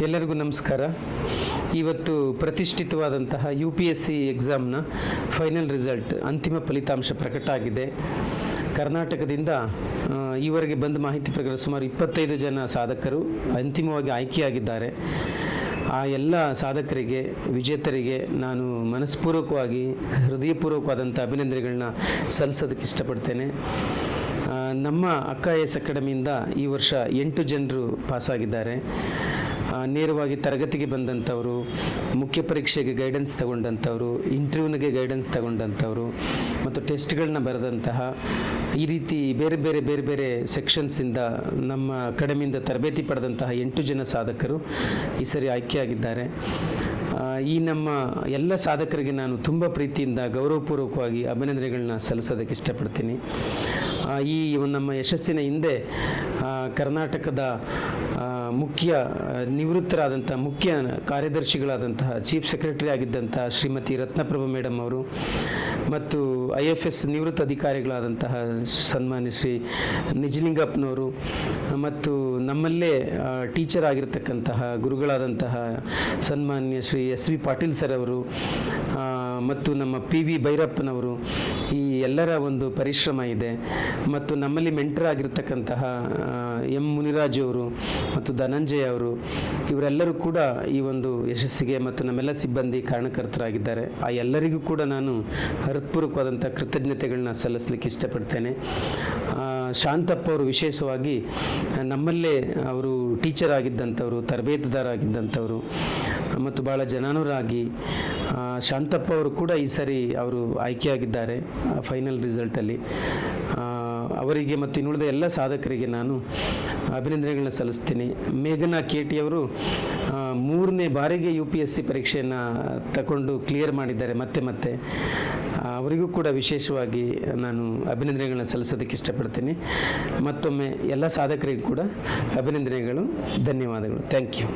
ಎಲ್ಲರಿಗೂ ನಮಸ್ಕಾರ. ಇವತ್ತು ಪ್ರತಿಷ್ಠಿತವಾದಂತಹ ಯು ಪಿ ಎಸ್ ಸಿ ಎಕ್ಸಾಮ್ನ ಫೈನಲ್ ರಿಸಲ್ಟ್ ಅಂತಿಮ ಫಲಿತಾಂಶ ಪ್ರಕಟ ಆಗಿದೆ. ಕರ್ನಾಟಕದಿಂದ ಈವರೆಗೆ ಬಂದ ಮಾಹಿತಿ ಪ್ರಕಾರ ಸುಮಾರು ಇಪ್ಪತ್ತೈದು ಜನ ಸಾಧಕರು ಅಂತಿಮವಾಗಿ ಆಯ್ಕೆಯಾಗಿದ್ದಾರೆ. ಆ ಎಲ್ಲ ಸಾಧಕರಿಗೆ, ವಿಜೇತರಿಗೆ ನಾನು ಮನಸ್ಪೂರ್ವಕವಾಗಿ, ಹೃದಯಪೂರ್ವಕವಾದಂಥ ಅಭಿನಂದನೆಗಳನ್ನ ಸಲ್ಲಿಸೋದಕ್ಕೆ ಇಷ್ಟಪಡ್ತೇನೆ. ನಮ್ಮ ಅಕ್ಕ ಎಸ್ ಅಕಾಡೆಮಿಯಿಂದ ಈ ವರ್ಷ ಎಂಟು ಜನರು ಪಾಸಾಗಿದ್ದಾರೆ. ನೇರವಾಗಿ ತರಗತಿಗೆ ಬಂದಂಥವರು, ಮುಖ್ಯ ಪರೀಕ್ಷೆಗೆ ಗೈಡೆನ್ಸ್ ತಗೊಂಡಂಥವರು ಇಂಟರ್ವ್ಯೂನಿಗೆ ಗೈಡೆನ್ಸ್ ತಗೊಂಡಂಥವರು, ಮತ್ತು ಟೆಸ್ಟ್ಗಳನ್ನ ಬರೆದಂತಹ ಈ ರೀತಿ ಬೇರೆ ಬೇರೆ ಬೇರೆ ಬೇರೆ ಸೆಕ್ಷನ್ಸಿಂದ ನಮ್ಮ ಅಕಾಡೆಮಿಯಿಂದ ತರಬೇತಿ ಪಡೆದಂತಹ ಎಂಟು ಜನ ಸಾಧಕರು ಈ ಸರಿ ಆಯ್ಕೆಯಾಗಿದ್ದಾರೆ. ಈ ನಮ್ಮ ಎಲ್ಲ ಸಾಧಕರಿಗೆ ನಾನು ತುಂಬ ಪ್ರೀತಿಯಿಂದ ಗೌರವಪೂರ್ವಕವಾಗಿ ಅಭಿನಂದನೆಗಳನ್ನ ಸಲ್ಲಿಸೋದಕ್ಕೆ ಇಷ್ಟಪಡ್ತೀನಿ. ಈ ನಮ್ಮ ಯಶಸ್ಸಿನ ಹಿಂದೆ ಕರ್ನಾಟಕದ ಮುಖ್ಯ ನಿವೃತ್ತರಾದಂಥ ಮುಖ್ಯ ಕಾರ್ಯದರ್ಶಿಗಳಾದಂತಹ ಚೀಫ್ ಸೆಕ್ರೆಟರಿ ಆಗಿದ್ದಂತಹ ಶ್ರೀಮತಿ ರತ್ನಪ್ರಭಾ ಮೇಡಮ್ ಅವರು ಮತ್ತು ಐ ಎಫ್ ಎಸ್ ನಿವೃತ್ತ ಅಧಿಕಾರಿಗಳಾದಂತಹ ಸನ್ಮಾನ್ಯ ಶ್ರೀ ನಿಜಲಿಂಗಪ್ಪನವರು ಮತ್ತು ನಮ್ಮಲ್ಲೇ ಟೀಚರ್ ಆಗಿರತಕ್ಕಂತಹ ಗುರುಗಳಾದಂತಹ ಸನ್ಮಾನ್ಯ Shri S V Patil sir ಅವರು ಮತ್ತು ನಮ್ಮ ಪಿ ವಿ ಭೈರಪ್ಪನವರು ಈ ಎಲ್ಲರ ಒಂದು ಪರಿಶ್ರಮ ಇದೆ. ಮತ್ತು ನಮ್ಮಲ್ಲಿ ಮೆಂಟರ್ ಆಗಿರ್ತಕ್ಕಂತಹ ಎಂ ಮುನಿರಾಜ್ ಅವರು ಮತ್ತು ಧನಂಜಯ ಅವರು, ಇವರೆಲ್ಲರೂ ಕೂಡ ಈ ಒಂದು ಯಶಸ್ಸಿಗೆ ಮತ್ತು ನಮ್ಮೆಲ್ಲ ಸಿಬ್ಬಂದಿ ಕಾರಣಕರ್ತರಾಗಿದ್ದಾರೆ. ಆ ಎಲ್ಲರಿಗೂ ಕೂಡ ನಾನು ಹೃತ್ಪೂರ್ವಕವಾದಂಥ ಕೃತಜ್ಞತೆಗಳನ್ನ ಸಲ್ಲಿಸಲಿಕ್ಕೆ ಇಷ್ಟಪಡ್ತೇನೆ. ಶಾಂತಪ್ಪ ಅವರು ವಿಶೇಷವಾಗಿ ನಮ್ಮಲ್ಲೇ ಅವರು ಟೀಚರ್ ಆಗಿದ್ದಂಥವರು ತರಬೇತುದಾರ ಆಗಿದ್ದಂಥವರು ಮತ್ತು ಭಾಳ ಜನಾನುರಾಗಿ ಶಾಂತಪ್ಪ ಅವರು ಕೂಡ ಈ ಸರಿ ಅವರು ಆಯ್ಕೆಯಾಗಿದ್ದಾರೆ ಫೈನಲ್ ರಿಸಲ್ಟಲ್ಲಿ ಅವರಿಗೆ ಮತ್ತು ಇನ್ನುಳಿದ ಎಲ್ಲ ಸಾಧಕರಿಗೆ ನಾನು ಅಭಿನಂದನೆಗಳನ್ನ ಸಲ್ಲಿಸ್ತೀನಿ. ಮೇಘನಾ ಕೇಟಿ ಅವರು ಮೂರನೇ ಬಾರಿಗೆ ಯು ಪಿ ಎಸ್ ಸಿ ಪರೀಕ್ಷೆಯನ್ನು ತಗೊಂಡು ಕ್ಲಿಯರ್ ಮಾಡಿದ್ದಾರೆ ಮತ್ತೆ ಮತ್ತೆ. ಅವರಿಗೂ ಕೂಡ ವಿಶೇಷವಾಗಿ ನಾನು ಅಭಿನಂದನೆಗಳನ್ನ ಸಲ್ಲಿಸೋದಕ್ಕೆ ಇಷ್ಟಪಡ್ತೀನಿ. ಮತ್ತೊಮ್ಮೆ ಎಲ್ಲ ಸಾಧಕರಿಗೂ ಕೂಡ ಅಭಿನಂದನೆಗಳು, ಧನ್ಯವಾದಗಳು. Thank you